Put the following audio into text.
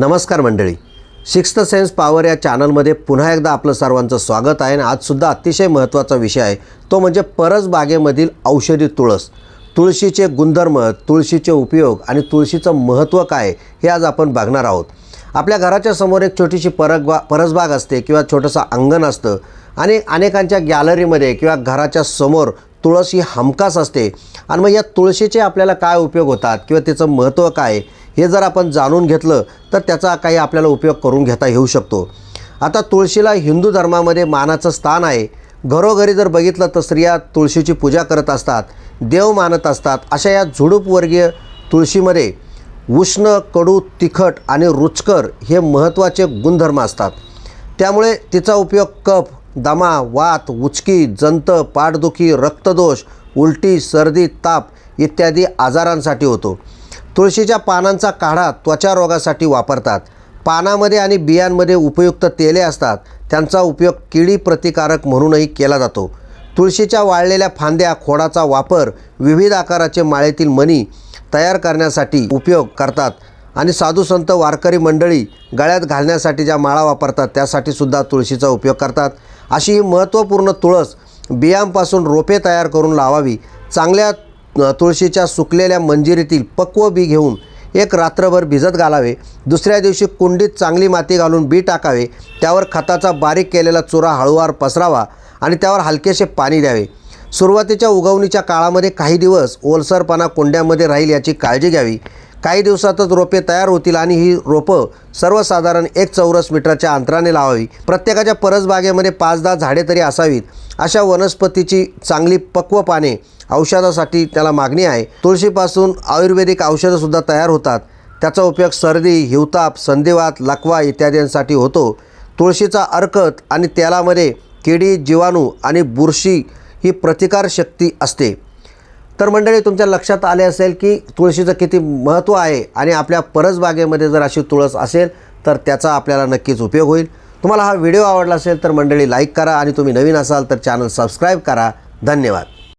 नमस्कार मंडळी. Sixth sense power या चॅनलमध्ये पुन्हा एकदा आपलं सर्वांचं स्वागत आहे आणि आजसुद्धा अतिशय महत्त्वाचा विषय आहे. तो म्हणजे परसबागेमधील औषधी तुळस. तुळशीचे गुणधर्म तुळशीचे उपयोग आणि तुळशीचं महत्त्व काय हे आज आपण बघणार आहोत. आपल्या घराच्या समोर एक छोटीशी परगबा परसबाग असते किंवा छोटंसं अंगण असतं आणि अनेकांच्या गॅलरीमध्ये किंवा घराच्या समोर तुळस ही हमखास असते. आणि मग या तुळशीचे आपल्याला काय उपयोग होतात किंवा त्याचं महत्त्व काय हे जर आपण जाणून घेतलं तर त्याचा काही आपल्याला उपयोग करून घेता येऊ शकतो. आता तुळशीला हिंदू धर्मामध्ये मानाचं स्थान आहे. घरोघरी जर बघितलं तर स्त्रिया तुळशीची पूजा करत असतात देव मानत असतात. अशा या झुडूपवर्गीय तुळशीमध्ये उष्ण कडू तिखट आणि रुचकर हे महत्त्वाचे गुणधर्म असतात. त्यामुळे तिचा उपयोग कफ दमा वात उचकी जंत पाठदुखी रक्तदोष उलटी सर्दी ताप इत्यादी आजारांसाठी होतो. तुळशीच्या पानांचा काढा त्वचा रोगासाठी वापरतात. पानामध्ये आणि बियांमध्ये उपयुक्त तेले असतात. त्यांचा उपयोग किडी प्रतिकारक म्हणूनही केला जातो. तुळशीच्या वाळलेल्या फांद्या खोडाचा वापर विविध आकाराचे माळेतील मणी तयार करण्यासाठी उपयोग करतात. आणि साधू संत वारकरी मंडळी गळ्यात घालण्यासाठी ज्या माळा वापरतात त्यासाठी सुद्धा तुळशीचा उपयोग करतात. अशी ही महत्त्वपूर्ण तुळस बियांपासून रोपे तयार करून लावावी. चांगल्या तुळशीच्या सुकलेल्या मंजिरीतील पक्व बी घेऊन एक रात्रभर भिजत घालावे. दुसऱ्या दिवशी कुंडीत चांगली माती घालून बी टाकावे. त्यावर खताचा बारीक केलेला चुरा हळूवार पसरावा आणि त्यावर हलकेसे पाणी द्यावे. सुरुवातीच्या उगवणीच्या काळामध्ये काही दिवस ओलसरपणा कुंड्यामध्ये राहील याची काळजी घ्यावी. काही दिवसातच रोपे तयार होतील आणि ही रोपं सर्वसाधारण एक चौरस मीटरच्या अंतराने लावावी. प्रत्येकाच्या परसबागेमध्ये पाच दहा झाडे तरी असावीत. अशा वनस्पतीची चांगली पक्व पाने औषधासाठी त्याला मागणी आहे. तुळशीपासून आयुर्वेदिक औषधंसुद्धा तयार होतात. त्याचा उपयोग सर्दी हिवताप संधिवात लकवा इत्यादींसाठी होतो. तुळशीचा अर्कत आणि तेलामध्ये किडी जीवाणू आणि बुरशी ही प्रतिकारशक्ती असते. तर मंडळी तुमच्या लक्षात आले असेल की तुळशीचं किती महत्त्व आहे आणि आपल्या परसबागेमध्ये जर अशी तुळस असेल तर त्याचा आपल्याला नक्कीच उपयोग होईल. तुम्हाला हा व्हिडिओ आवडला असेल तर मंडळी लाईक करा आणि तुम्ही नवीन असाल तर चॅनल सबस्क्राईब करा. धन्यवाद.